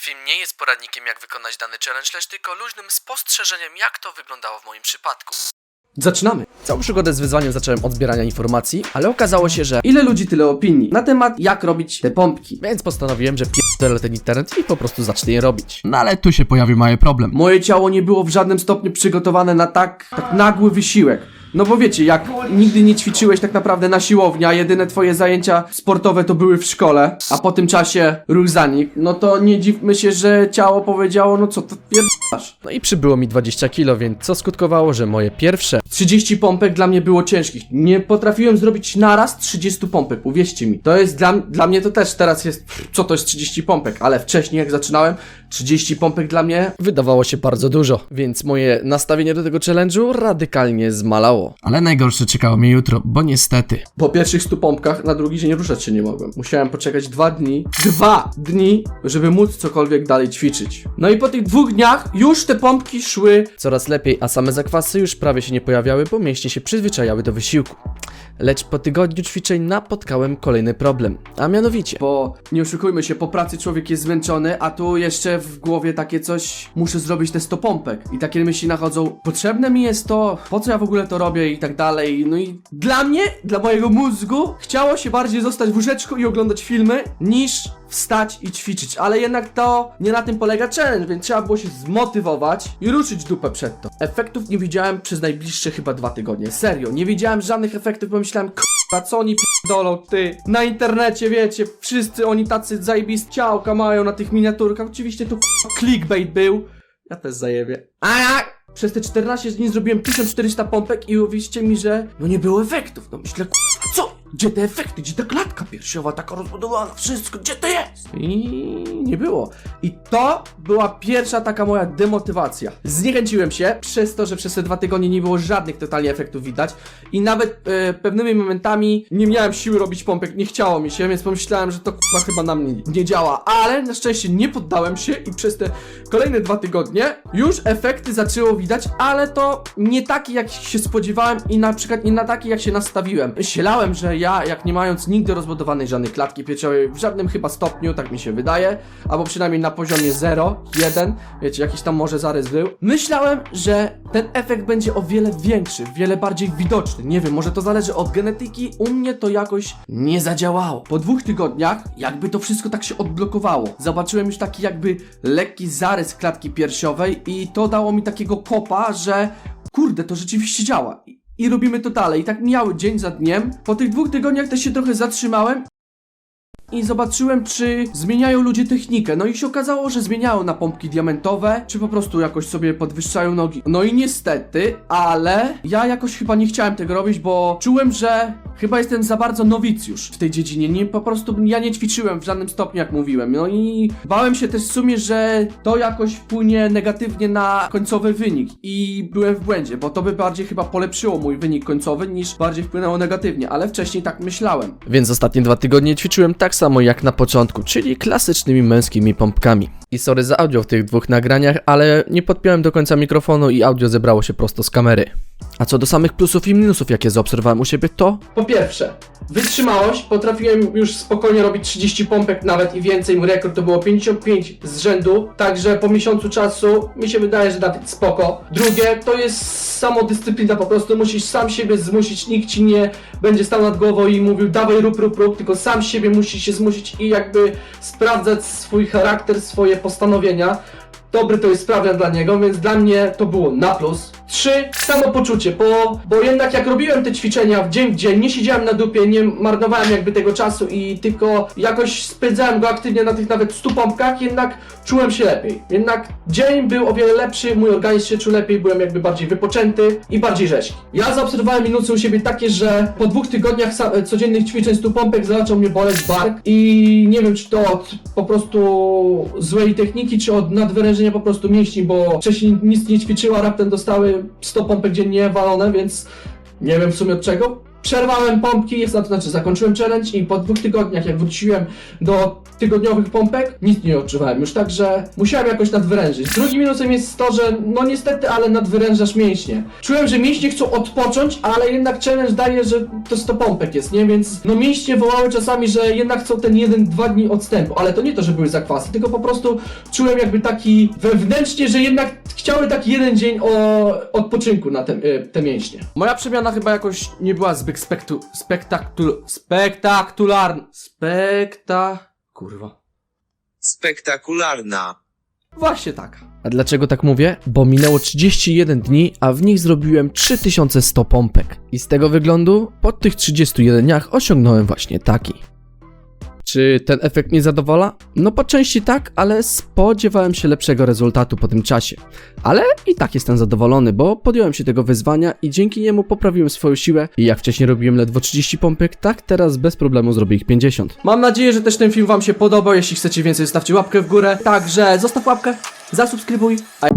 Film nie jest poradnikiem jak wykonać dany challenge, lecz tylko luźnym spostrzeżeniem jak to wyglądało w moim przypadku. Zaczynamy! Całą przygodę z wyzwaniem zacząłem od zbierania informacji, ale okazało się, że ile ludzi, tyle opinii na temat jak robić te pompki. Więc postanowiłem, że pierdolę ten internet i po prostu zacznę je robić. No ale tu się pojawił mały problem. Moje ciało nie było w żadnym stopniu przygotowane na tak, tak nagły wysiłek. No bo wiecie, jak nigdy nie ćwiczyłeś tak naprawdę na siłowni, a jedyne twoje zajęcia sportowe to były w szkole, a po tym czasie ruch zanik, no to nie dziwmy się, że ciało powiedziało, no co to pierdasz. No i przybyło mi 20 kilo, więc co skutkowało, że moje pierwsze 30 pompek dla mnie było ciężkich. Nie potrafiłem zrobić naraz 30 pompek, uwierzcie mi. To jest dla, dla mnie to też teraz jest, co to jest 30 pompek, ale wcześniej jak zaczynałem, 30 pompek dla mnie wydawało się bardzo dużo, więc moje nastawienie do tego challenge'u radykalnie zmalało. Ale najgorsze czekało mnie jutro, bo niestety. Po pierwszych 100 pompkach na drugi dzień ruszać się nie mogłem. Musiałem poczekać dwa dni, dwa dni, żeby móc cokolwiek dalej ćwiczyć. No i po tych dwóch dniach już te pompki szły coraz lepiej, a same zakwasy już prawie się nie pojawiały, bo mięśnie się przyzwyczajały do wysiłku. Lecz po tygodniu ćwiczeń napotkałem kolejny problem, a mianowicie, bo nie oszukujmy się, po pracy człowiek jest zmęczony, a tu jeszcze w głowie takie coś, muszę zrobić te 100 pompek. I takie myśli nachodzą, potrzebne mi jest to, po co ja w ogóle to robię i tak dalej, no i dla mnie, dla mojego mózgu, chciało się bardziej zostać w łóżeczku i oglądać filmy, niż wstać i ćwiczyć, ale jednak to nie na tym polega challenge, więc trzeba było się zmotywować i ruszyć dupę przed to. Efektów nie widziałem przez najbliższe chyba dwa tygodnie, serio, nie widziałem żadnych efektów, bo myślałem, k***a, co oni p***dolą, ty, na internecie, wiecie, wszyscy oni tacy zajebiste ciałka mają na tych miniaturkach, oczywiście to k***a, clickbait był, ja też zajebie. A jak? Przez te 14 dni zrobiłem 1400 pompek i uwierzcie mi, że no nie było efektów. No myślę, co? Gdzie te efekty? Gdzie ta klatka piersiowa taka rozbudowana? Wszystko, gdzie to jest? I nie było. I to była pierwsza taka moja demotywacja. Zniechęciłem się przez to, że przez te dwa tygodnie nie było żadnych totalnie efektów widać i nawet e, pewnymi momentami nie miałem siły robić pompek, nie chciało mi się, więc pomyślałem, że to chyba na mnie nie działa, ale na szczęście nie poddałem się i przez te kolejne dwa tygodnie już efekty zaczęło widać, ale to nie takie jak się spodziewałem i na przykład nie na takie jak się nastawiłem. Myślałem, że ja, jak nie mając nigdy rozbudowanej żadnej klatki piersiowej, w żadnym chyba stopniu, tak mi się wydaje, albo przynajmniej na poziomie 0, 1, wiecie, jakiś tam może zarys był, myślałem, że ten efekt będzie o wiele większy, wiele bardziej widoczny. Nie wiem, może to zależy od genetyki, u mnie to jakoś nie zadziałało. Po dwóch tygodniach, jakby to wszystko tak się odblokowało. Zobaczyłem już taki jakby lekki zarys klatki piersiowej i to dało mi takiego kopa, że kurde, to rzeczywiście działa. I- robimy to dalej. I tak mijały dzień za dniem. Po tych dwóch tygodniach też się trochę zatrzymałem i zobaczyłem, czy zmieniają ludzie technikę. No i się okazało, że zmieniają na pompki diamentowe, czy po prostu jakoś sobie podwyższają nogi. No i niestety, ale ja jakoś chyba nie chciałem tego robić, bo czułem, że chyba jestem za bardzo nowicjusz w tej dziedzinie. Nie, po prostu ja nie ćwiczyłem w żadnym stopniu, jak mówiłem. No i bałem się też w sumie, że to jakoś wpłynie negatywnie na końcowy wynik. I byłem w błędzie, bo to by bardziej chyba polepszyło mój wynik końcowy, niż bardziej wpłynęło negatywnie, ale wcześniej tak myślałem. Więc ostatnie dwa tygodnie ćwiczyłem tak samo jak na początku, czyli klasycznymi męskimi pompkami. I sorry za audio w tych dwóch nagraniach, ale nie podpiąłem do końca mikrofonu i audio zebrało się prosto z kamery. A co do samych plusów i minusów, jakie zaobserwowałem u siebie, to... Po pierwsze, wytrzymałość. Potrafiłem już spokojnie robić 30 pompek nawet i więcej. Mój rekord to było 55 z rzędu, także po miesiącu czasu mi się wydaje, że nawet spoko. Drugie, to jest samodyscyplina, po prostu musisz sam siebie zmusić, nikt ci nie będzie stał nad głową i mówił dawaj rób, rób, rób, tylko sam siebie musisz się zmusić i jakby sprawdzać swój charakter, swoje postanowienia. Dobry to jest sprawia dla niego, więc dla mnie to było na plus. Trzy, samopoczucie, bo, bo jednak jak robiłem te ćwiczenia w dzień w dzień, nie siedziałem na dupie, nie marnowałem jakby tego czasu i tylko jakoś spędzałem go aktywnie na tych nawet 100 pompkach, jednak czułem się lepiej. Jednak dzień był o wiele lepszy, mój organizm się czuł lepiej, byłem jakby bardziej wypoczęty i bardziej rzeźki. Ja zaobserwowałem minusy u siebie takie, że po dwóch tygodniach codziennych ćwiczeń 100 pompek zaczął mnie boleć bark i nie wiem czy to od po prostu złej techniki, czy od nadwyrężenia po prostu mięśni, bo wcześniej nic nie ćwiczyła, raptem dostały 100 pompek dziennie walone, więc nie wiem w sumie od czego. przerwałem pompki, znaczy zakończyłem challenge i po dwóch tygodniach, jak wróciłem do tygodniowych pompek, nic nie odczuwałem już, także musiałem jakoś nadwyrężyć. Drugim minusem jest to, że no niestety, ale nadwyrężasz mięśnie. Czułem, że mięśnie chcą odpocząć, ale jednak challenge daje, że to 100 pompek jest, nie? Więc no mięśnie wołały czasami, że jednak chcą ten jeden, dwa dni odstępu, ale to nie to, że były zakwasy, tylko po prostu czułem jakby taki wewnętrznie, że jednak chciały taki jeden dzień o odpoczynku na te, e, te mięśnie. Moja przemiana chyba jakoś nie była zbyt spektu, spektaktul, spektakularna. Spekta... kurwa. Spektakularna. Właśnie tak. A dlaczego tak mówię? Bo minęło 31 dni, a w nich zrobiłem 3100 pompek. I z tego wyglądu, po tych 31 dniach osiągnąłem właśnie taki. Czy ten efekt mnie zadowala? No po części tak, ale spodziewałem się lepszego rezultatu po tym czasie. Ale i tak jestem zadowolony, bo podjąłem się tego wyzwania i dzięki niemu poprawiłem swoją siłę i jak wcześniej robiłem ledwo 30 pompek, tak teraz bez problemu zrobię ich 50. Mam nadzieję, że też ten film wam się podobał. Jeśli chcecie więcej, zostawcie łapkę w górę. Także zostaw łapkę, zasubskrybuj. A